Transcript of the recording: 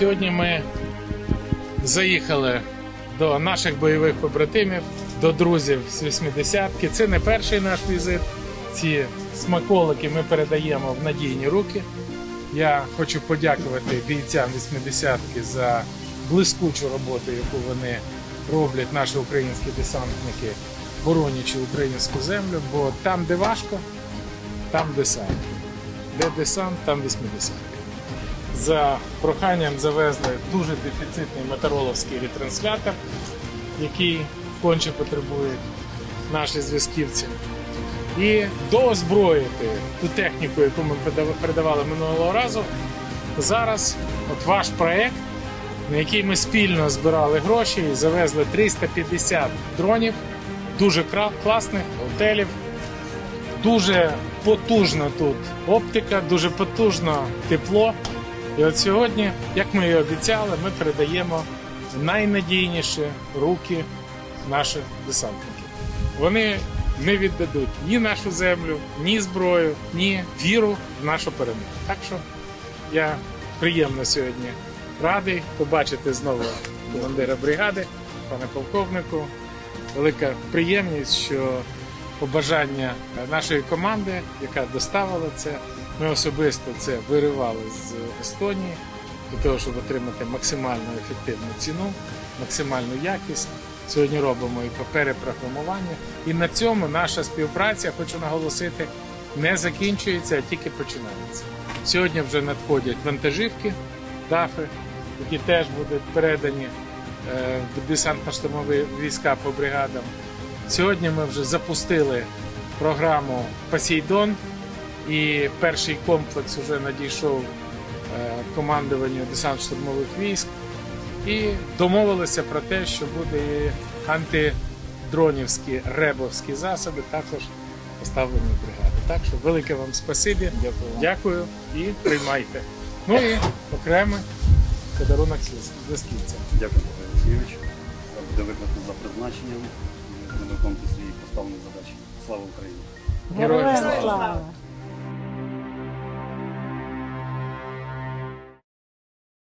Сьогодні ми заїхали до наших бойових побратимів, до друзів з 80-ки. Це не перший наш візит. Ці смаколики ми передаємо в надійні руки. Я хочу подякувати бійцям 80-ки за блискучу роботу, яку вони роблять, наші українські десантники, боронячи українську землю. Бо там, де важко, там десант. Де десант, там 80 За проханням завезли дуже дефіцитний метароловський ретранслятор, який конче потребують наші зв'язківці. І доозброїти ту техніку, яку ми передавали минулого разу. Зараз от ваш проект, на який ми спільно збирали гроші і завезли 350 дронів, дуже класних готелів, дуже потужна тут оптика, дуже потужно тепло. І от сьогодні, як ми і обіцяли, ми передаємо найнадійніші руки наших десантників. Вони не віддадуть ні нашу землю, ні зброю, ні віру в нашу перемогу. Так що я приємно сьогодні радий побачити знову командира бригади, пане полковнику. Велика приємність, що побажання нашої команди, яка доставила це, ми особисто це виривали з Естонії для того, щоб отримати максимально ефективну ціну, максимальну якість. Сьогодні робимо і перепрограмування. І на цьому наша співпраця, хочу наголосити, не закінчується, а тільки починається. Сьогодні вже надходять вантажівки, дафи, які теж будуть передані е, в десантно-штурмові війська по бригадам. Сьогодні ми вже запустили програму Посейдон, і перший комплекс вже надійшов е, командуванню десант-штурмових військ. І домовилися про те, що буде і антидронівські ребовські засоби також поставлені в бригади. Так що велике вам спасибі. Дякую. Дякую і приймайте. Ну і окремий подарунок зв'язківця. Дякую, Павло Олексійович. Це буде виконано за призначенням. Виконувати свої поставлені задачі. Слава Україні! Героям слава!